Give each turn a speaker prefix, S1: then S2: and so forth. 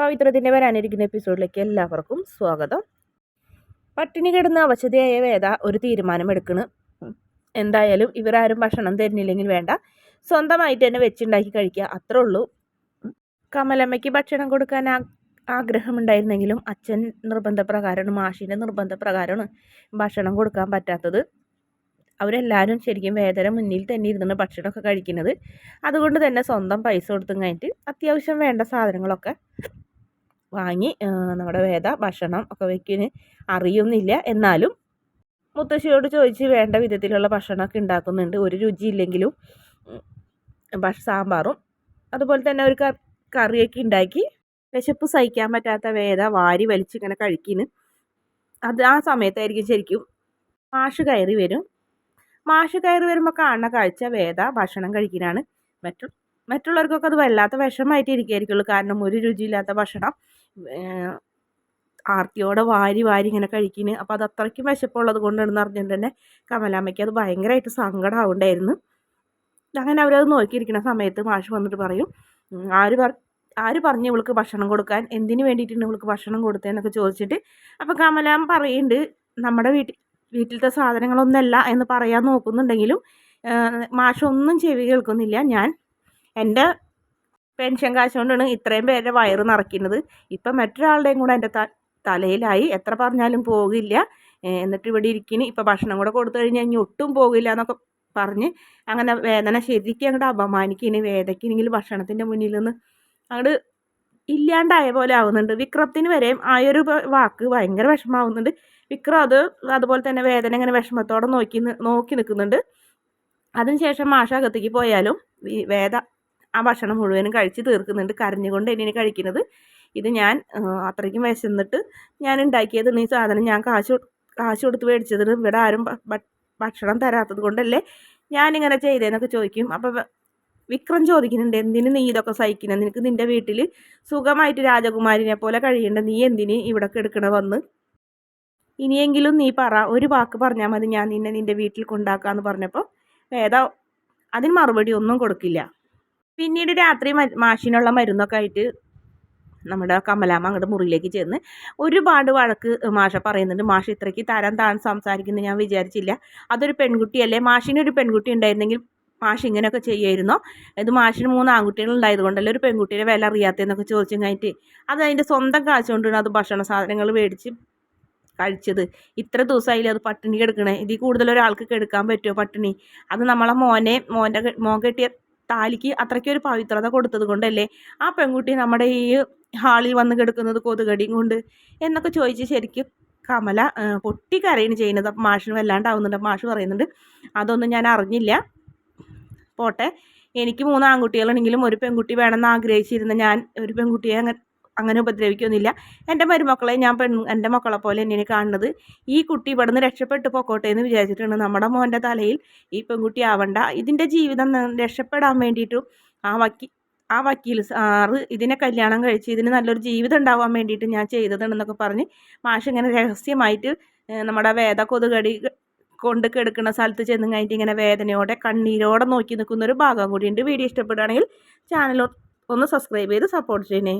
S1: പവിത്രത്തിന്റെ വരാനിരിക്കുന്ന എപ്പിസോഡിലേക്ക് എല്ലാവർക്കും സ്വാഗതം. പട്ടിണി കിടന്ന് അവശതയായ വേദ ഒരു തീരുമാനമെടുക്കണ്. എന്തായാലും ഇവരാരും ഭക്ഷണം തരുന്നില്ലെങ്കിൽ വേണ്ട. സ്വന്തമായിട്ട് തന്നെ വെച്ചുണ്ടാക്കി കഴിക്കുക അത്രേ ഉള്ളൂ. കമലമ്മയ്ക്ക് ഭക്ഷണം കൊടുക്കാൻ ആഗ്രഹമുണ്ടായിരുന്നെങ്കിലും അച്ഛൻ നിർബന്ധപ്രകാരമാണ് മാഷിന്റെ നിർബന്ധപ്രകാരമാണ് ഭക്ഷണം കൊടുക്കാൻ പറ്റാത്തത്. അവരെല്ലാവരും ശരിക്കും വേദന മുന്നിൽ തന്നെ ഇരുന്നാണ് ഭക്ഷണമൊക്കെ കഴിക്കുന്നത്. അതുകൊണ്ട് തന്നെ സ്വന്തം പൈസ കൊടുത്തും കഴിഞ്ഞിട്ട് അത്യാവശ്യം വേണ്ട സാധനങ്ങളൊക്കെ വാങ്ങി നമ്മുടെ വേദ ഭക്ഷണം ഒക്കെ വയ്ക്കുന്ന അറിയുന്നില്ല. എന്നാലും മുത്തശ്ശിയോട് ചോദിച്ച് വേണ്ട വിധത്തിലുള്ള ഭക്ഷണമൊക്കെ ഉണ്ടാക്കുന്നുണ്ട്. ഒരു രുചിയില്ലെങ്കിലും സാമ്പാറും. അതുപോലെ തന്നെ ഒരു കറിയൊക്കെ ഉണ്ടാക്കി വിശപ്പ് സഹിക്കാൻ പറ്റാത്ത വേദ വാരി വലിച്ചിങ്ങനെ കഴിക്കുന്നു അത് ആ സമയത്തായിരിക്കും ശരിക്കും മാഷ് കയറി വരും. മാഷ് കയറി വരുമ്പോൾ കാണുന്ന കാഴ്ച വേദ ഭക്ഷണം കഴിക്കാനാണ് മറ്റു മറ്റുള്ളവർക്കൊക്കെ അത് വല്ലാത്ത വിഷമായിട്ട് ഇരിക്കുകയായിരിക്കുള്ളൂ കാരണം ഒരു രുചിയില്ലാത്ത ഭക്ഷണം ആർത്തിയോടെ വാരി വാരി ഇങ്ങനെ കഴിക്കുന്നു അപ്പോൾ അത് അത്രയ്ക്കും വിശപ്പുള്ളത് കൊണ്ടാണെന്ന് അറിഞ്ഞിട്ട് തന്നെ കമലാമ്മയ്ക്ക് അത് ഭയങ്കരമായിട്ട് സങ്കടമാവുണ്ടായിരുന്നു അങ്ങനെ അവരത് നോക്കിയിരിക്കുന്ന സമയത്ത് മാഷ് വന്നിട്ട് പറയും ആര് പറ ആര് പറഞ്ഞു ഇവൾക്ക് ഭക്ഷണം കൊടുക്കാൻ? എന്തിനു വേണ്ടിയിട്ടാണ് ഇവൾക്ക് ഭക്ഷണം കൊടുത്തതെന്നൊക്കെ ചോദിച്ചിട്ട് അപ്പോൾ കമലാമ്മ പറയുന്നുണ്ട് നമ്മുടെ വീട്ടിൽ വീട്ടിലത്തെ സാധനങ്ങളൊന്നല്ല എന്ന് പറയാൻ നോക്കുന്നുണ്ടെങ്കിലും മാഷൊന്നും ചെവി കേൾക്കുന്നില്ല. ഞാൻ എന്റെ പെൻഷൻ കാശ് കൊണ്ടാണ് ഇത്രയും പേരുടെ വയറ് നിറയ്ക്കുന്നത്. ഇപ്പം മറ്റൊരാളുടെയും കൂടെ എന്റെ തലയിലായി. എത്ര പറഞ്ഞാലും പോകില്ല. എന്നിട്ട് ഇവിടെ ഇരിക്കുന്നു ഇപ്പം ഭക്ഷണം കൂടെ കൊടുത്തു കഴിഞ്ഞാൽ ഇനി ഒട്ടും പോകില്ല എന്നൊക്കെ പറഞ്ഞ് അങ്ങനെ വേദന ശരിക്കും അങ്ങോട്ട് അപമാനിക്കുന്നു വേദയ്ക്കിനെങ്കിൽ ഭക്ഷണത്തിന്റെ മുന്നിൽ നിന്ന് അങ്ങോട്ട് ഇല്ലാണ്ടായ പോലെ ആവുന്നുണ്ട്. വിക്രത്തിന് വരെയും ആ ഒരു വാക്ക് ഭയങ്കര വിഷമാവുന്നുണ്ട്. വിക്രം അത് അതുപോലെ തന്നെ വേദന ഇങ്ങനെ വിഷമത്തോടെ നോക്കി നോക്കി നിൽക്കുന്നുണ്ട്. അതിനുശേഷം മാഷ അകത്തേക്ക് പോയാലും വേദ ആ ഭക്ഷണം മുഴുവനും കഴിച്ച് തീർക്കുന്നുണ്ട്. കരഞ്ഞുകൊണ്ട് എന്നെ കഴിക്കുന്നത്. ഇത് ഞാൻ അത്രയ്ക്കും വിശന്നിട്ട് ഞാൻ ഉണ്ടാക്കിയത് ഈ സാധനം ഞാൻ കാശ് കാശ് കൊടുത്ത് മേടിച്ചത് ഇവിടെ ആരും ഭക്ഷണം തരാത്തത് കൊണ്ടല്ലേ ഞാനിങ്ങനെ ചെയ്തതെന്നൊക്കെ ചോദിക്കും. അപ്പോൾ വിക്രം ചോദിക്കുന്നുണ്ട് എന്തിന് നീ ഇതൊക്കെ സഹിക്കുന്നത് നിനക്ക് നിന്റെ വീട്ടിൽ സുഖമായിട്ട് രാജകുമാരിനെ പോലെ കഴിയേണ്ട. നീ എന്തിന് ഇവിടെ എടുക്കണ വന്ന്? ഇനിയെങ്കിലും നീ പറ. ഒരു വാക്ക് പറഞ്ഞാൽ മതി. ഞാൻ നിന്നെ നിന്റെ വീട്ടിൽ കൊണ്ടാക്കാമെന്ന് പറഞ്ഞപ്പോൾ വേദ അതിന് മറുപടി ഒന്നും കൊടുക്കില്ല. പിന്നീട് രാത്രി മാഷിനുള്ള മരുന്നൊക്കെ ആയിട്ട് നമ്മുടെ കമലാമ്മ അങ്ങോട്ട് മുറിയിലേക്ക് ചെന്ന് ഒരുപാട് വഴക്ക് മാഷ പറയുന്നുണ്ട്. മാഷ ഇത്രയ്ക്ക് തരം താൻ സംസാരിക്കുന്നത് ഞാൻ വിചാരിച്ചില്ല. അതൊരു പെൺകുട്ടിയല്ലേ? മാഷിനൊരു പെൺകുട്ടി ഉണ്ടായിരുന്നെങ്കിൽ മാഷ് ഇങ്ങനെയൊക്കെ ചെയ്യുമായിരുന്നോ ഇത് മാഷിന് മൂന്ന് ആൺകുട്ടികൾ ഉണ്ടായത് കൊണ്ടല്ലേ ഒരു പെൺകുട്ടിയുടെ വില അറിയാത്തതെന്നൊക്കെ ചോദിച്ചു കഴിഞ്ഞിട്ട് അത് അതിന്റെ സ്വന്തം കാശ് കൊണ്ടാണ് അത് ഭക്ഷണ സാധനങ്ങൾ മേടിച്ച് കഴിച്ചത്. ഇത്ര ദിവസമായില്ലേ അത് പട്ടിണി കിടക്കണേ? ഇതിൽ കൂടുതൽ ഒരാൾക്ക് കെടുക്കാൻ പറ്റുമോ പട്ടിണി? അത് നമ്മളെ മോനെ മോന്റെ മോൻ കെട്ടിയ താലിക്ക് അത്രയ്ക്കൊരു പവിത്രത കൊടുത്തത് കൊണ്ടല്ലേ? ആ പെൺകുട്ടി നമ്മുടെ ഈ ഹാളിൽ വന്ന് കിടക്കുന്നത് കൊതുകടിയും കൊണ്ട് എന്നൊക്കെ ചോദിച്ച് ശരിക്കും കമല പൊട്ടിക്കരയാണ് ചെയ്യുന്നത്. അപ്പം മാഷിന് വല്ലാണ്ടാവുന്നുണ്ട്. മാഷ് പറയുന്നുണ്ട് അതൊന്നും ഞാൻ അറിഞ്ഞില്ല. പോട്ടെ. എനിക്ക് മൂന്ന് ആൺകുട്ടികളാണെങ്കിലും ഒരു പെൺകുട്ടി വേണമെന്ന് ആഗ്രഹിച്ചിരുന്ന ഞാൻ ഒരു പെൺകുട്ടിയെ അങ്ങനെ അങ്ങനെ ഉപദ്രവിക്കൊന്നുമില്ല. എന്റെ മരുമക്കളെ ഞാൻ പെൺ എന്റെ മക്കളെ പോലെ തന്നെയാണ് കാണുന്നത്. ഈ കുട്ടി ഇവിടെ നിന്ന് രക്ഷപ്പെട്ട് പൊക്കോട്ടെ എന്ന് വിചാരിച്ചിട്ടുണ്ട് നമ്മുടെ മോന്റെ തലയിൽ ഈ പെൺകുട്ടി ആവണ്ട. ഇതിന്റെ ജീവിതം രക്ഷപ്പെടാൻ വേണ്ടിയിട്ടും ആ വക്കി ആ വക്കീൽ സാറ് ഇതിനെ കല്യാണം കഴിച്ച് ഇതിന് നല്ലൊരു ജീവിതം ഉണ്ടാവാൻ വേണ്ടിയിട്ട് ഞാൻ ചെയ്തതാണെന്നൊക്കെ പറഞ്ഞ് മാഷ് ഇങ്ങനെ രഹസ്യമായിട്ട് നമ്മുടെ വേദ കൊതുകടി കൊണ്ട് കിടക്കുന്ന സ്ഥലത്ത് ചെന്ന് കഴിഞ്ഞിട്ട് ഇങ്ങനെ വേദനയോടെ കണ്ണീരോടെ നോക്കി നിൽക്കുന്ന ഒരു ഭാഗം കൂടിയുണ്ട് വീഡിയോ ഇഷ്ടപ്പെടുകയാണെങ്കിൽ ചാനൽ ഒന്ന് സബ്സ്ക്രൈബ് ചെയ്ത് സപ്പോർട്ട് ചെയ്യണേ.